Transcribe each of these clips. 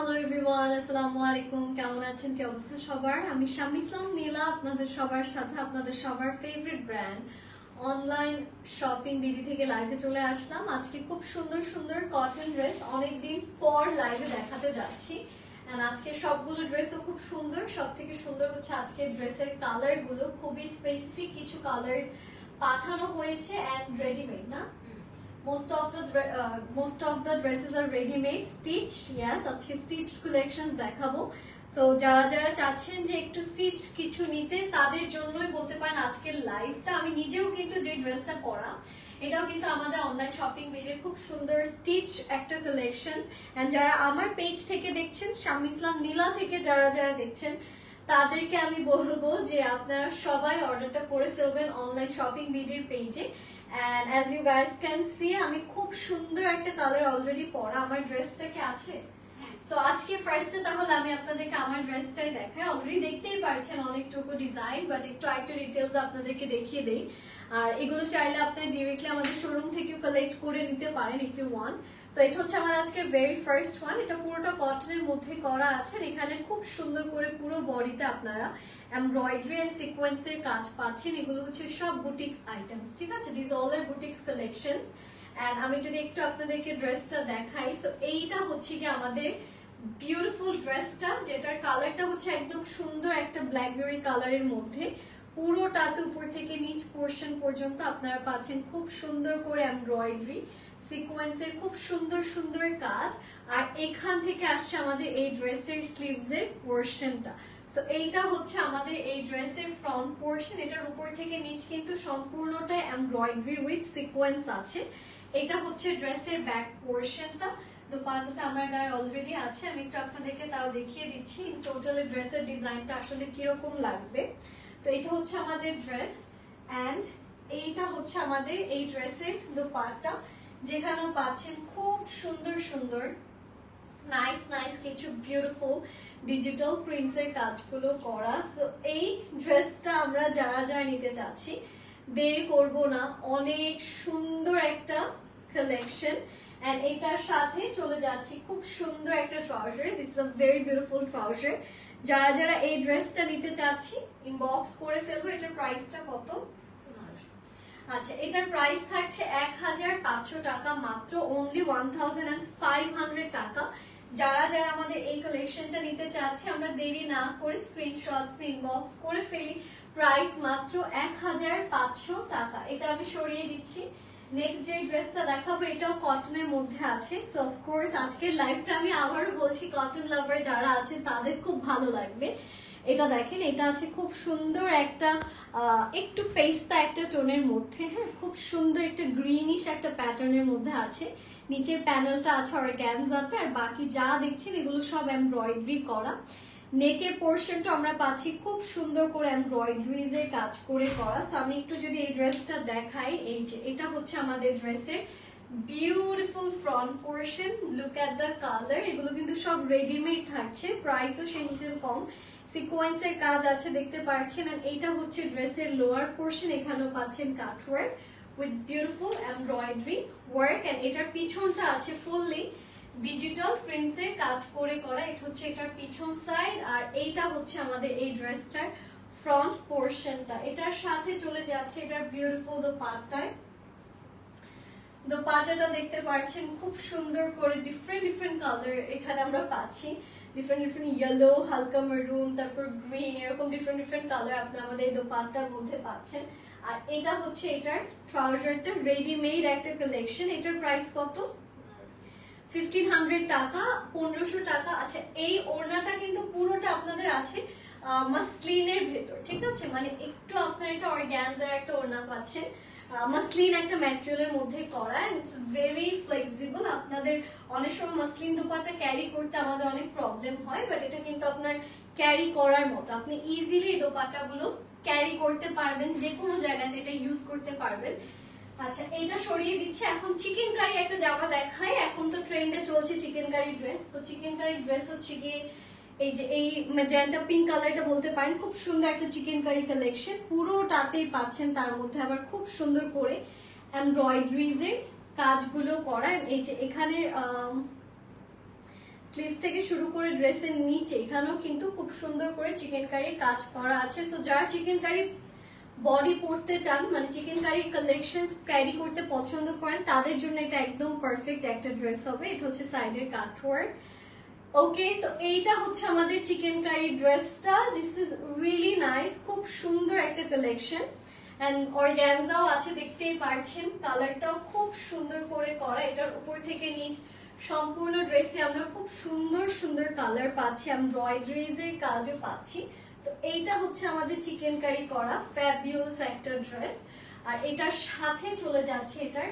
Hello everyone আসসালামু আলাইকুম কেমন আছেন? কি অবস্থা সবার? আমি শামি ইসলাম, নীলা, আপনাদের সবার সাথে, আপনাদের সবার favourite brand online shopping BD থেকে লাইভে চলে আসলাম। আজকে খুব সুন্দর সুন্দর কটন ড্রেস অনেকদিন পর লাইভে দেখাতে যাচ্ছি। আজকে সবগুলো ড্রেসও খুব সুন্দর। সব থেকে সুন্দর হচ্ছে আজকের ড্রেসের কালারগুলো। খুবই স্পেসিফিক কিছু কালার পাঠানো হয়েছে অ্যান্ড রেডিমেড না? Most of the uh, most of the dresses are ready made stitched yes আজকে stitched collections দেখাবো। সো যারা যারা চাচ্ছেন যে একটু স্টিচ কিছু নিতে তাদের জন্যই বলতে পারেন আজকের লাইফটা আমি নিজেও কিন্তু যে ড্রেসটা পরা এটাও কিন্তু আমাদের অনলাইন শপিং পেজের খুব সুন্দর স্টিচ একটা কালেকশন এন্ড যারা আমার পেজ থেকে দেখছেন শাম ইসলাম নীলা থেকে যারা যারা দেখছেন তাদেরকে আমি বলব যে আপনারা সবাই অর্ডারটা করে ফেলবেন অনলাইন শপিং বিডির পেজে and as you guys can see আমি খুব সুন্দর একটা কালার অলরেডি পরা। আমার ড্রেসটা কি আছে? সো আজকে ফার্স্টে তাহলে আমি আপনাদেরকে আমার ড্রেসটাই দেখাই। অলরেডি দেখতেই পারছেন অনেকটুকু ডিজাইন বাট একটু আরেকটু ডিটেলস আপনাদেরকে দেখিয়ে দেই। আর এগুলো চাইলে আপনি ডিরেক্টলি আমাদের শোরুম থেকে কালেক্ট করে নিতে পারেন ইফ ইউ ওয়ান্ট তো এটা হচ্ছে আমার আজকে ভেরি ফার্স্ট ওয়ান এটা পুরোটা কটনের মধ্যে করা আছে এখানে খুব সুন্দর করে পুরো বডিতে আপনারা এমব্রয়ডারি এন্ড সিকোয়েন্সের কাজ পাচ্ছেন। এগুলো হচ্ছে সব বুটিক্স আইটেমস ঠিক আছে? This all R boutiques collections and আমি যদি একটু আপনাদেরকে ড্রেসটা দেখাই সো এইটা হচ্ছে কি আমাদের বিউটিফুল ড্রেসটা যেটার কালারটা হচ্ছে একদম সুন্দর একটা ব্ল্যাকবেরি কালারের মধ্যে। পুরোটাতে উপর থেকে নিচ পোর্শন পর্যন্ত আপনারা পাচ্ছেন খুব সুন্দর করে এমব্রয়ডারি সিকোয়েন্সের খুব সুন্দর সুন্দর কাজ। আর এখান থেকে আসছে আমাদের এই ড্রেসের স্লিভস এর পোর্শনটা সো এইটা হচ্ছে আমাদের এই ড্রেসের ফ্রন্ট পোর্শন এটার উপর থেকে নিচ কিন্তু সম্পূর্ণটাই এমব্রয়ডারি উইথ সিকোয়েন্স আছে। এটা হচ্ছে ড্রেসের ব্যাক পোর্শনটা দোপাট্টাটা আমার গায়ে অলরেডি আছে, আমি একটু আপনাদেরকে তাও দেখিয়ে দিচ্ছি। টোটালি ড্রেসের ডিজাইনটা আসলে কীরকম লাগবে? তো এটা হচ্ছে আমাদের ড্রেস অ্যান্ড এইটা হচ্ছে আমাদের এই ড্রেসের দোপাট্টা যেখানেও পাচ্ছেন খুব সুন্দর সুন্দর নাইস নাইস কিছু বিউটিফুল ডিজিটাল প্রিন্টসের কাজগুলো করা। সো এই ড্রেসটা আমরা যারা যারা নিতে চাচ্ছি দেরি করব না। অনেক সুন্দর একটা কালেকশন এন্ড এটার সাথে চলে যাচ্ছি খুব সুন্দর একটা trouser this is a very beautiful trouser যারা যারা এই ড্রেসটা নিতে চাচ্ছি ইনবক্স করে ফেলব, এটার প্রাইসটা কত? আচ্ছা এটার প্রাইস থাকছে এক হাজার পাঁচশো টাকা, মাত্র only one thousand and five hundred টাকা। যারা যারা আমাদের এই কালেকশনটা নিতে চাচ্ছে, আমরা দেরি না করে স্ক্রিনশটস ইনবক্স করে ফেলি। প্রাইস মাত্র এক হাজার পাঁচশো টাকা। এটা আমি সরিয়ে দিচ্ছি। নেক্সট যে ড্রেসটা দেখাবো, এটাও কটনের মধ্যে আছে। সো অফকোর্স আজকের লাইফটা আমি আবারও বলছি কটন লাভার যারা আছে তাদের খুব ভালো লাগবে। এটা দেখেন, এটা আছে খুব সুন্দর একটা একটু পেস্তা একটা টোনের মধ্যে হ্যাঁ? খুব সুন্দর একটা গ্রিনিশ একটা প্যাটার্নের মধ্যে আছে। নিচের প্যানেলটা আছে অর্গ্যানজাতে আর বাকি যা দেখছেন, এগুলো সব এমব্রয়ডারি করা। নেকের পোর্শনটা আমরা পাচ্ছি খুব সুন্দর করে এমব্রয়ডারিজ এর কাজ করে করা। সো আমি একটু যদি এই ড্রেসটা দেখাই, এই যে, এটা হচ্ছে আমাদের ড্রেসের beautiful front portion look at the colour এগুলো কিন্তু সব রেডিমেড থাকছে। প্রাইসও সেই হিসেবে কম। সিকোয়েন্সের কাজ আছে, দেখতে পাচ্ছেন। আর এইটা হচ্ছে ড্রেসের লোয়ার পোর্শন এখানেও পাচ্ছেন cutwork with beautiful embroidery work and এটার পিছনটা আছে ফুললি ডিজিটাল প্রিন্টসের কাজ করে করা, এটা হচ্ছে এটার পিছন সাইড আর এইটা হচ্ছে আমাদের এই ড্রেসটার ফ্রন্ট পোর্শনটা এটার সাথে চলে যাচ্ছে এটার বিউটিফুল দ্য পার্টটায় দোপাটাটা দেখতে পাচ্ছেন, খুব সুন্দর করে ডিফারেন্ট ডিফারেন্ট কালার এখানে আমরা পাচ্ছি। ডিফারেন্ট ডিফারেন্ট ইয়েলো হালকা মেরুন তারপর গ্রিন এরকম ডিফারেন্ট ডিফারেন্ট কালার আপনি আমাদের এই দোপাট্টার মধ্যে পাচ্ছেন। আর এটা হচ্ছে এটার ট্রাউজারটা রেডিমেড একটা কালেকশন এটার প্রাইস কত? ফিফটিন হান্ড্রেড টাকা, পনেরোশো টাকা। আচ্ছা এই ওড়নাটা কিন্তু পুরোটা আপনাদের আছে মাসলিনের ভেতর, ঠিক আছে? মানে একটু আপনার এটা অর্গ্যানজার একটা ওড়না পাচ্ছেন। মাসলিন একটা ম্যাটেরিয়ালের মধ্যে করা ইটস ভেরি ফ্লেক্সিবল আপনাদের অনেক সময় মাসলিন দোপাটা ক্যারি করতে আমাদের অনেক প্রবলেম হয় বাট এটা কিন্তু আপনার ক্যারি করার মতো। আপনি ইজিলি এই দোপাট্টাগুলো ক্যারি করতে পারবেন যে কোনো জায়গাতে এটা ইউজ করতে পারবেন। আচ্ছা এটা সরিয়ে দিচ্ছে। এখন চিকেন কারি একটা জামা দেখাই এখন তো ট্রেন্ডে চলছে চিকেন কারি ড্রেস তো চিকেন কারি ড্রেস হচ্ছে গিয়ে এই যে, এই ম্যাজেন্টা পিঙ্ক কালারটা বলতে পারেন, খুব সুন্দর একটা চিকেন কারি কালেকশন পুরোটাতেই পাচ্ছেন তার মধ্যে আবার খুব সুন্দর করে এমব্রয়ডারিজ এর কাজগুলো করা। এই যে এখানে স্লিভস থেকে শুরু করে ড্রেসের নিচে এখানেও কিন্তু খুব সুন্দর করে চিকেন কারি কাজ করা আছে। সো যারা চিকেন কারি বডি পরতে চান মানে চিকেন কারির কালেকশন ক্যারি করতে পছন্দ করেন, তাদের জন্য এটা একদম পারফেক্ট একটা ড্রেস হবে। এটা হচ্ছে সাইডের কাটওয়ার্ক ওকে তো এইটা হচ্ছে আমাদের চিকেন কারি ড্রেসটা দিস ইজ রিয়েলি নাইস খুব সুন্দর একটা কালেকশন অ্যান্ড অর্গ্যানজাও আছে, দেখতেই পারছেন। কালারটাও খুব সুন্দর করে করা। এটার উপর থেকে নিচ সম্পূর্ণ ড্রেসে আমরা খুব সুন্দর সুন্দর কালার পাচ্ছি। এমব্রয়ডারিজ এর কাজও পাচ্ছি। এইটা হচ্ছে আমাদের চিকেন কারি করা ফ্যাবিউস একটা ড্রেস আর এটার সাথে চলে যাচ্ছে এটার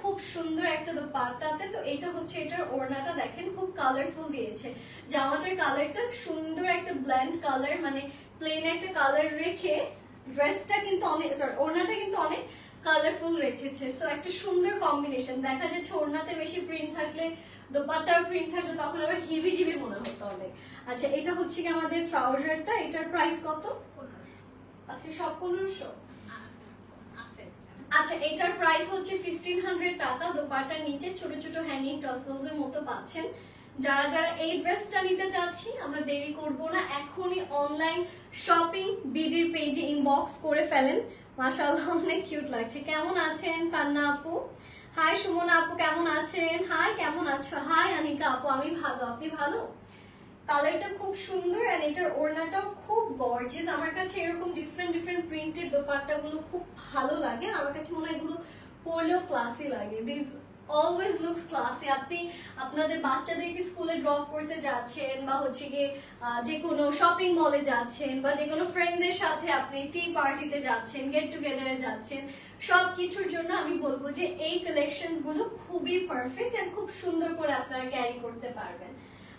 খুব সুন্দর একটা দোপাট্টাতে, তো এটা হচ্ছে এটার ওড়নাটা দেখেন, খুব কালারফুল দিয়েছে। জামাটার কালারটা সুন্দর একটা ব্ল্যান্ড কালার মানে প্লেন একটা কালার রেখে ড্রেসটা কিন্তু অনেক সরি ওড়নাটা কিন্তু অনেক কালারফুল রেখেছে। সো একটা সুন্দর কম্বিনেশন দেখা যাচ্ছে ওড়নাতে বেশি প্রিন্ট থাকলে দোপাট্টার প্রিন্ট থাকলে তখন আবার হেভি জিবি মনে হতো অনেক। আচ্ছা এটা হচ্ছে কি আমাদের ট্রাউজারটা এটার প্রাইস কত? আচ্ছা সব পনেরোশো? আচ্ছা এটার প্রাইস হচ্ছে ফিফটিন হান্ড্রেড টাকা। দোপাটার নিচে ছোট ছোট হ্যাঙ্গিং টসলস এর মতো পাচ্ছেন। যারা যারা এই ড্রেসটা নিতে চাচ্ছি আমরা দেরি করব না। এখনই অনলাইন শপিং বিডির পেজে ইনবক্স করে ফেলেন। মাশাআল্লাহ অনেক কিউট লাগছে। কেমন আছেন পান্না আপু? হাই সুমনা আপু, কেমন আছেন? হাই কেমন আছো? হাই আনিকা আপু, আমি ভালো। আপনি ভালো? কালারটা খুব সুন্দর আর এটার ওড়নাটাও খুব গর্জেস আমার কাছে এরকম ডিফারেন্ট ডিফারেন্ট প্রিন্টের দোপাট্টাগুলো খুব ভালো লাগে। আমার কাছে মনে হয় এগুলো পড়লেও ক্লাসি লাগে। দিস অলওয়েজ লুকস ক্লাসি আপনি আপনাদের বাচ্চাদেরকে স্কুলে ড্রপ করতে যাচ্ছেন বা হচ্ছে গিয়ে যে কোনো শপিং মলে যাচ্ছেন বা যে কোনো ফ্রেন্ডদের সাথে আপনি টি পার্টিতে যাচ্ছেন গেট টুগেদারে যাচ্ছেন সব কিছুর জন্য আমি বলব যে এই কালেকশনগুলো খুবই পারফেক্ট এন্ড খুব সুন্দর করে আপনারা ক্যারি করতে পারবেন।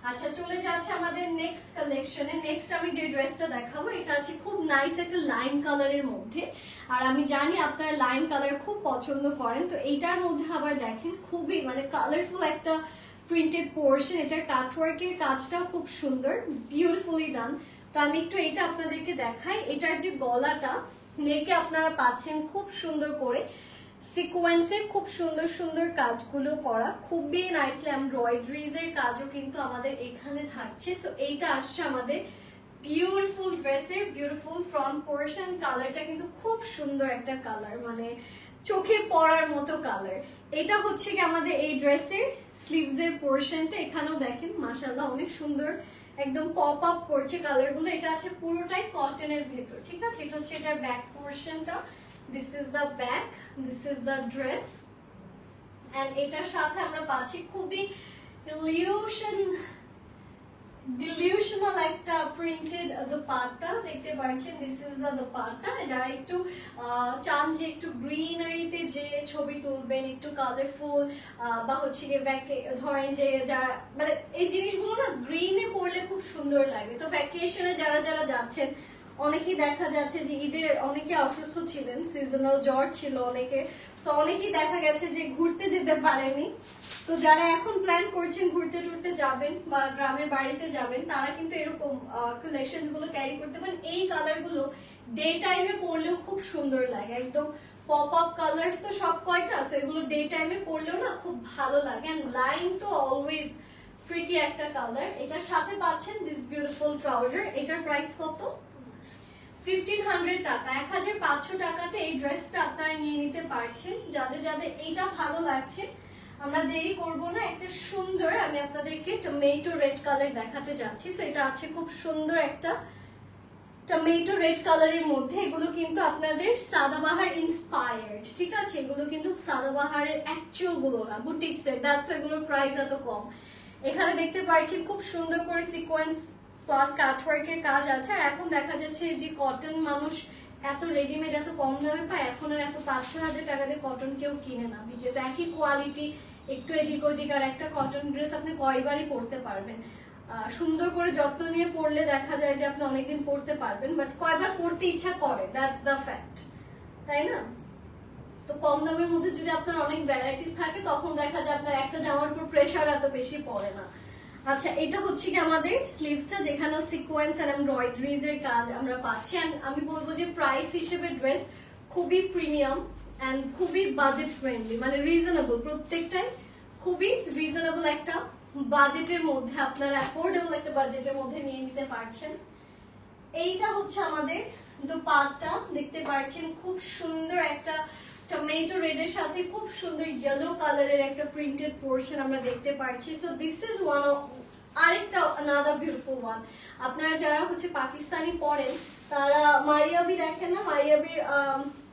আচ্ছা চলে যাচ্ছে আমাদের নেক্সট কালেকশনে নেক্সট আমি যে ড্রেসটা দেখাবো, এটা আছে খুব নাইস একটা লাইম কালারের মধ্যে। আর আমি জানি আপনারা লাইম কালার খুব পছন্দ করেন, তো এইটার মধ্যে আবার দেখেন, খুবই মানে কালারফুল একটা প্রিন্টেড পোর্শন এটার কাটওয়ার্কের কাজটাও খুব সুন্দর বিউটিফুলি ডান তো আমি একটু এটা আপনাদেরকে দেখাই। এটার যে গলাটা নেকে আপনারা পাচ্ছেন খুব সুন্দর করে। সিকোয়েন্সের খুব সুন্দর সুন্দর কাজগুলো করা, খুবই নাইসলি এমব্রয়ডারিজ এর কাজও কিন্তু আমাদের এখানে থাকছে। সো এইটা আসছে আমাদের বিউটিফুল ড্রেসের বিউটিফুল ফ্রন্ট পোর্শন কালারটা কিন্তু খুব সুন্দর একটা কালার মানে চোখে পড়ার মতো কালার এটা হচ্ছে কি আমাদের এই ড্রেসের স্লিভস এর পোর্শনটা এখানেও দেখেন মাসাল্লাহ অনেক সুন্দর একদম পপ আপ করছে কালারগুলো। এটা আছে পুরোটাই কটনের ভেতর, ঠিক আছে? এটা হচ্ছে এটার ব্যাক পোর্শনটা this is the back this is the dress and এটার সাথে আমরা পাচ্ছি খুবই ইলিউশন ডিলিউশনাল একটা প্রিন্টেড দোপাট্টা দেখতে পাচ্ছেন দিস ইজ দ্য দোপাট্টা যারা একটু চান যে একটু গ্রিনারিতে যে ছবি তুলবেন, একটু কালারফুল বা হচ্ছে গিয়ে ধরেন যে যারা মানে এই জিনিসগুলো না গ্রিনে পড়লে খুব সুন্দর লাগে। তো ভ্যাকেশনে যারা যারা যাচ্ছেন অনেকেই দেখা যাচ্ছে যে ঈদের, অনেকে অসুস্থ ছিলেন সিজনাল জ্বর ছিল অনেকে। তো অনেকেই দেখা গেছে যে ঘুরতে যেতে পারেনি। তো যারা এখন প্ল্যান করছেন ঘুরতে টুরতে যাবেন বা গ্রামের বাড়িতে যাবেন, তারা কিন্তু এরকম কালেকশনগুলো ক্যারি করতে পারেন। এই কালারগুলো ডে টাইমে পরলেও খুব সুন্দর লাগে। একদম পপ আপ কালার্স তো সব কয়টা আছে এগুলো ডে টাইমে পরলেও না খুব ভালো লাগে। এন্ড লাইন তো অলওয়েজ প্রিটি একটা কালার এটার সাথে পাচ্ছেন দিস বিউটিফুল ট্রাউজার এটার প্রাইস কত? ফিফটিন হান্ড্রেড টাকা, এক হাজার পাঁচশো টাকাতে এই ড্রেসটা আপনারা নিয়ে নিতে পারছেন। যাদের যাদের এইটা ভালো লাগছে, আমরা দেরি করব না, একটা সুন্দর, আমি আপনাদেরকে টমেটো রেড কালার দেখাতে যাচ্ছি। তো এটা আছে খুব সুন্দর একটা টমেটো রেড কালারের মধ্যে। এগুলো কিন্তু আপনাদের সাদাবাহার ইন্সপায়ার্ড ঠিক আছে? এগুলো কিন্তু সাদাবাহারের অ্যাকচুয়ালগুলো না বুটিক্স এর দ্যাটস এগুলোর প্রাইস এত কম। এখানে দেখতে পাচ্ছি খুব সুন্দর করে সিকোয়েন্স প্লাস কাটওয়ার্কের কাজ আছে। আর এখন দেখা যাচ্ছে যে কটন মানুষ এত রেডিমেড এত কম দামে পায়, এখন আর এত পাঁচ ছ হাজার টাকা দিয়ে কটন কেউ কিনে না। বিকজ একই কোয়ালিটি একটু এদিক ওদিক আর একটা কটন ড্রেস আপনি কয়বারই পরতে পারবেন। সুন্দর করে যত্ন নিয়ে পরলে দেখা যায় যে আপনি অনেকদিন পরতে পারবেন বাট কয়বার পরতে ইচ্ছা করে দ্যাটস দ্য ফ্যাক্ট তাই না? তো কম দামের মধ্যে যদি আপনার অনেক ভ্যারাইটিস থাকে, তখন দেখা যায় আপনার একটা জামার উপর প্রেশার এত বেশি পড়ে না। আচ্ছা এটা হচ্ছে কি আমাদের স্লিভসটা যেখানে সিকোয়েন্স আর এমব্রয়ডারিজ এর কাজ আমরা পাচ্ছি। And আমি বলব যে প্রাইস হিসেবে ড্রেস খুবই প্রিমিয়াম অ্যান্ড খুবই বাজেট ফ্রেন্ডলি মানে রিজনেবল প্রত্যেকটাই খুবই রিজনেবল একটা বাজেটের মধ্যে, আপনারা অ্যাফোর্ডেবল একটা বাজেটের মধ্যে নিয়ে নিতে পারছেন। এইটা হচ্ছে আমাদের দোপাট্টা, দেখতে পাচ্ছেন, খুব সুন্দর একটা টমেটো রেডের সাথে খুব সুন্দর ইয়েলো কালারের একটা প্রিন্টেড পোর্শন আমরা দেখতে পাচ্ছি so this is one of আরেকটা আনাদার বিউটিফুল ওয়ান আপনারা যারা হচ্ছে পাকিস্তানি পড়েন, তারা মারিয়াবি দেখেন না? মারিয়াবির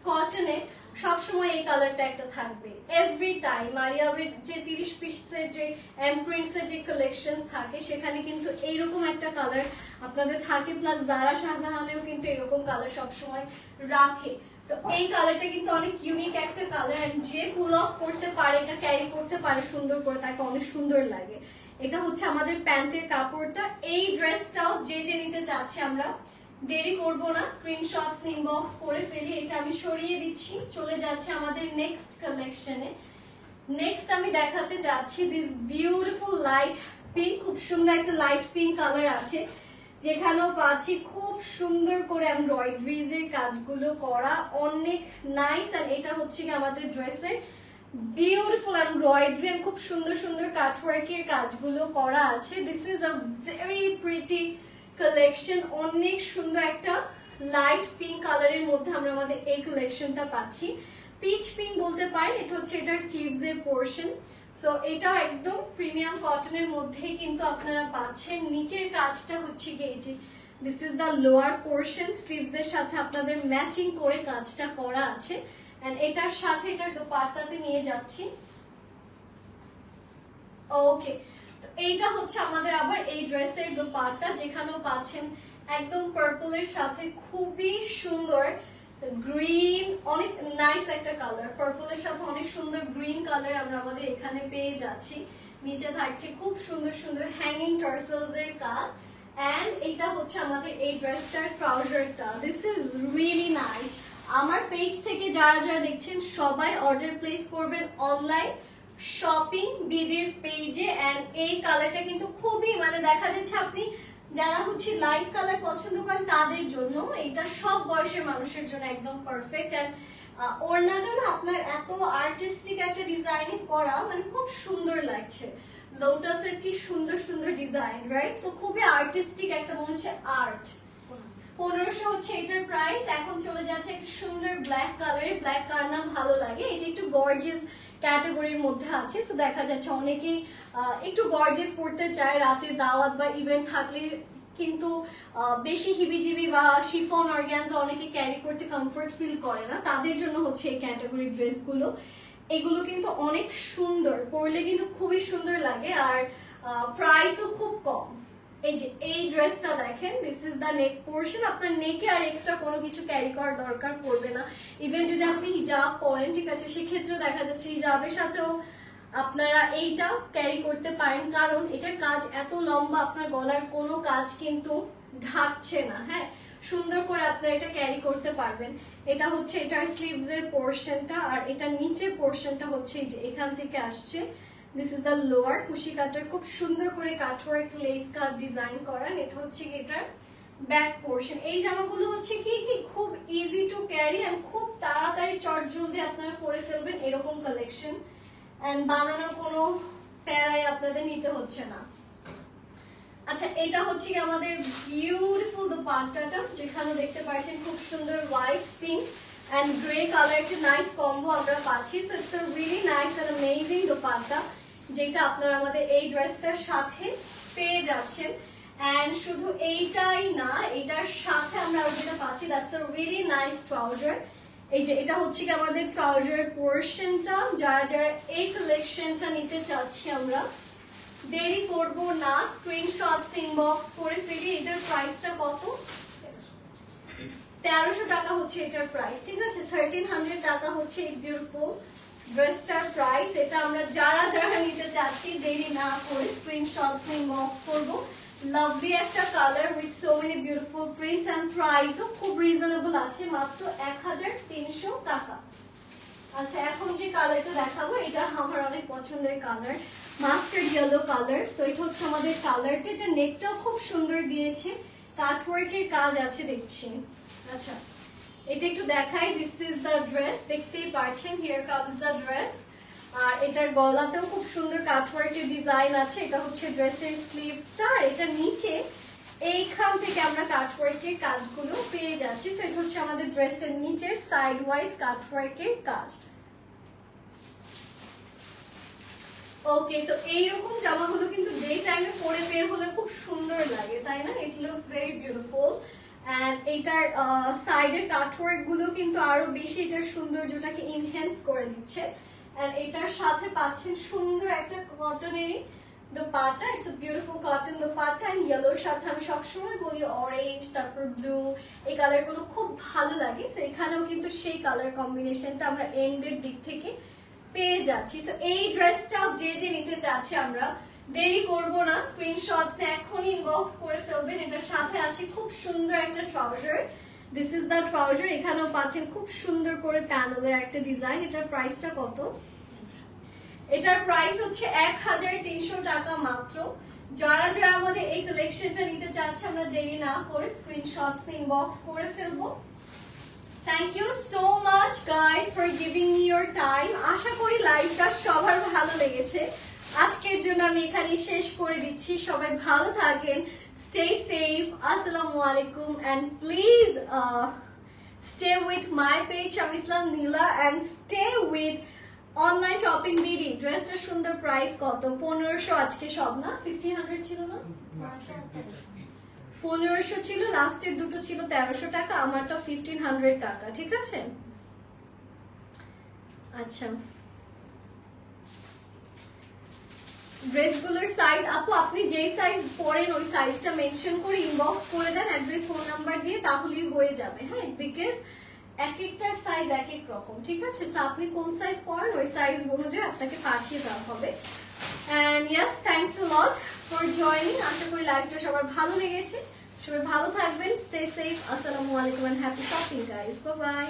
কটনে সবসময় এই কালারটা একটা থাকবে। এভরি টাইম মারিয়াবির যে তিরিশ পিসের যে এমপ্রিন্টস এর যে কালেকশন থাকে, সেখানে কিন্তু এইরকম একটা কালার আপনাদের থাকে। প্লাস জারা শাহজাহানেও কিন্তু এরকম কালার সবসময় রাখে। তো এই কালারটা কিন্তু অনেক ইউনিক একটা কালার যে পুল অফ করতে পারে, এটা ক্যারি করতে পারে সুন্দর করে, তাকে অনেক সুন্দর লাগে। এটা হচ্ছে আমাদের প্যান্টের কাপড়টা। এই ড্রেসটাও যে যে নিতে চাচ্ছে আমরা, দেরি করব না স্ক্রিনশটস ইনবক্স করে ফেলি, এটা আমি সরিয়ে দিচ্ছি। চলে যাচ্ছে আমাদের নেক্সট কালেকশনে নেক্সট আমি দেখাতে যাচ্ছি দিস বিউটিফুল লাইট পিঙ্ক খুব সুন্দর একটা লাইট পিঙ্ক কালার আছে। যেখানেও পাচ্ছি খুব সুন্দর করে এমব্রয়ডারিজ এর কাজগুলো করা, অনেক নাইস আর এটা হচ্ছে কি আমাদের ড্রেসের। বিউটিফুল এমব্রয়ডারি খুব সুন্দর সুন্দর কাটওয়ার্কের কাজগুলো করা আছে। This is a very pretty collection অনেক সুন্দর একটা লাইট পিঙ্ক কালারের মধ্যে আমরা আমাদের এই কালেকশনটা পাচ্ছি। পিচ পিঙ্ক বলতে পারেন, এটা হচ্ছে এটার স্লিভস এর পোর্শন সো এটাও একদম প্রিমিয়াম কটনের মধ্যেই কিন্তু আপনারা পাচ্ছেন। নিচের কাজটা হচ্ছে এই যে this is the lower portion sleeves এর সাথে আপনাদের ম্যাচিং করে কাজটা করা আছে। এন্ড এটার সাথে এটার দোপাট্টাতে নিয়ে যাচ্ছি। ওকে এইটা হচ্ছে আমাদের আবার এই ড্রেসের দোপাট্টা, যেখানেও পাচ্ছেন একদম পার্পলের সাথে। খুবই সুন্দর। গ্রিন অনেক নাইস একটা কালার পার্পলের সাথে অনেক সুন্দর গ্রিন কালার আমরা আমাদের এখানে পেয়ে যাচ্ছি। নিচে থাকছে খুব সুন্দর সুন্দর হ্যাঙ্গিং টার্সেলস এর কাজ। এন্ড এটা হচ্ছে আমাদের এই ড্রেসটার ট্রাউজারটা দিস ইজ রিয়েলি নাইস আমার পেজ থেকে যারা যারা দেখছেন, সবাই অর্ডার প্লেস করবেন অনলাইন শপিং বিডির পেজে এন্ড এই কালারটা কিন্তু খুবই মানে দেখা যাচ্ছে আপনি যারা হচ্ছে লাইট কালার পছন্দ করেন তাদের জন্য এটা সব বয়সের মানুষের জন্য একদম পারফেক্ট এন্ড ওড়নাটা না আপনার এত আর্টিস্টিক একটা ডিজাইনে করা মানে খুব সুন্দর লাগছে। লোটাসের কি সুন্দর সুন্দর ডিজাইন রাইট সো খুবই আর্টিস্টিক একটা, মনে হচ্ছে আর্ট পনেরোশো হচ্ছে এটার প্রাইস এখন চলে যাচ্ছে একটা সুন্দর ব্ল্যাক কালারের ব্ল্যাক কালার না ভালো লাগে। এটা একটু গর্জিয়াস ক্যাটাগরির মধ্যে আছে। সো দেখা যাচ্ছে অনেকেই একটু গর্জিয়াস পড়তে চায় রাতের দাওয়াত বা ইভেন্ট থাকলে। কিন্তু বেশি হিবিজিবি বা শিফন অর্গ্যানজ অনেকে ক্যারি করতে কমফোর্ট ফিল করে না। তাদের জন্য হচ্ছে এই ক্যাটাগরির ড্রেসগুলো এগুলো কিন্তু অনেক সুন্দর, পরলে কিন্তু খুবই সুন্দর লাগে। আর প্রাইসও খুব কম। এই যে, এই ড্রেসটা দেখেন দিস ইজ দ্য পোর্শন আপনার নেকে আর এক্সট্রা কোনো কিছু ক্যারি করার দরকার পড়বে না। ইভেন যদি আপনি ঠিক আছে দেখা যাচ্ছে সাথেও আপনারা এইটা ক্যারি করতে পারেন। কারণ এটার কাজ এত লম্বা, আপনার গলার কোনো কাজ কিন্তু ঢাকছে না হ্যাঁ? সুন্দর করে আপনারা এটা ক্যারি করতে পারবেন। এটা হচ্ছে এটার স্লিভস এর পোর্শনটা আর এটার নিচের পোর্শনটা হচ্ছে এখান থেকে আসছে। দিস ইজ দ্য লোয়ার কুশি কাটার খুব সুন্দর করে কাটওয়ার্ক লেস কাট ডিজাইন করা। এটা হচ্ছে এটার ব্যাক পোর্শন এই জামাগুলো হচ্ছে কি কি খুব ইজি টু ক্যারি এন্ড খুব তাড়াতাড়ি চট জলদি আপনারা পরে ফেলবেন এরকম কালেকশন এন্ড বানানোর কোনো প্যারাই আপনাদের নিতে হচ্ছে না। আচ্ছা এটা হচ্ছে কি আমাদের বিউটিফুল দোপাট্টাটা, যেখানে দেখতে পাচ্ছেন খুব সুন্দর white pink and grey colour একটা নাইস কম্বো আমরা পাচ্ছি। So it's a really nice and amazing dupatta. যেটা আপনারা আমাদের এই ড্রেসটার সাথে পেয়ে যাচ্ছেন। এন্ড শুধু এইটাই না, এটার সাথে আমরা যেটা পাচ্ছি that's a really nice trouser এই যে, এটা হচ্ছে কি আমাদের ট্রাউজার পোর্শনটা যারা যারা এই কালেকশনটা নিতে চাচ্ছি আমরা। দেরি করব না স্ক্রিনশট ইনবক্স করে ফেলি, এটার প্রাইসটা কত? তেরোশো টাকা হচ্ছে এটার প্রাইস ঠিক আছে? থার্টিন হান্ড্রেড টাকা হচ্ছে এই বিউটিফুল ড্রেসটার প্রাইস এটা আমরা যারা যারা নিতে চাচ্ছি, দেরি না করে স্ক্রিনশট ইনবক্স করব। লাভলি একটা colour with so many beautiful prints and প্রাইসও খুব রিজনেবল আছে, মাত্র এক হাজার তিনশো টাকা। আচ্ছা এখন যে কালারটা দেখাবো, এটা আমার অনেক পছন্দের colour mustard yellow colour so এটা হচ্ছে আমাদের কালারটা এটা নেকটাও খুব সুন্দর দিয়েছে। কাটওয়ার্কের কাজ আছে, দেখছি। আচ্ছা। এটা একটু দেখাই দিস ইজ দ্য ড্রেস দেখতেই পারছেন হিয়ার কামস দ্য ড্রেস আর এটার গলাতেও খুব সুন্দর কাটওয়ার্কের ডিজাইন আছে, এটা হচ্ছে ড্রেসের স্লিভসটা আর এটার নিচে এইখান থেকে আমরা কাটওয়ার্কের কাজগুলো পেয়ে যাচ্ছি। সো এটা হচ্ছে আমাদের ড্রেসের নিচের সাইড ওয়াইজ কাটওয়ার্কের কাজ। ওকে তো এইরকম জামাগুলো কিন্তু ডে টাইমে পরে বের হলে খুব সুন্দর লাগে, তাই না? It looks very beautiful and এইটার সাইডের কাটওয়ার্কগুলো কিন্তু আরও বেশি এটার সৌন্দর্যটাকে ইনহ্যান্স করে দিচ্ছে। এন্ড এটার সাথে পাচ্ছেন সুন্দর একটা কটনেরই dupatta it's beautiful cotton dupatta and ইয়েলোর সাথে আমি সবসময় বলি অরেঞ্জ তারপর ব্লু এই কালারগুলো খুব ভালো লাগে। সো এখানেও কিন্তু সেই কালার কম্বিনেশনটা আমরা এন্ডের দিক থেকে পেয়ে যাচ্ছি। সো এই ড্রেসটাও যে যে নিতে চাচ্ছে আমরা দেরি করব না স্ক্রিনশটস এখনই ইনবক্স করে ফেলবেন, এটার সাথে আছে খুব সুন্দর একটা trouser this is the trouser এখানেও পাচ্ছেন খুব সুন্দর করে প্যানেলের একটা ডিজাইন এটার প্রাইসটা কত? এটার প্রাইস হচ্ছে এক হাজার তিনশো টাকা মাত্র। যারা যারা আমাদের এই কালেকশনটা নিতে চাচ্ছে, আমরা দেরি না করে স্ক্রিনশটস ইনবক্স করে ফেলব। Thank you so much guys for giving me time আশা করি লাইভটা সবার ভালো লেগেছে। আজকের জন্য আমি এখানে শেষ করে দিচ্ছি। সবাই ভালো থাকেন স্টে সেফ আসসালামু আলাইকুম and please stay with my page আমি Islam Nila and stay with online shopping BD ড্রেসটা সুন্দর প্রাইস কত? পনেরোশো আজকে সব না? ফিফটিন হান্ড্রেড ছিল না? পনেরোশো ছিল লাস্টের দুটো ছিল তেরোশো টাকা, আমারটা ফিফটিন হান্ড্রেড টাকা, ঠিক আছে? আচ্ছা। ড্রেসগুলোর সাইজ আপু, আপনি যে সাইজ পরেন, ওই সাইজটা মেনশন করে ইনবক্স করে দেন অ্যাড্রেস ফোন নাম্বার দিয়ে তাহলেই হয়ে যাবে হ্যাঁ? বিকজ এক একটার সাইজ এক এক রকম, ঠিক আছে? তো আপনি কোন সাইজ পরেন, ওই সাইজ অনুযায়ী আপনাকে পাঠিয়ে দেওয়া হবে। And yes thanks lot for joining আশা করি লাইভটা সবার ভালো লেগেছে। সবাই ভালো থাকবেন স্টে সেফ আসসালামু আলাইকুম and happy shopping bye bye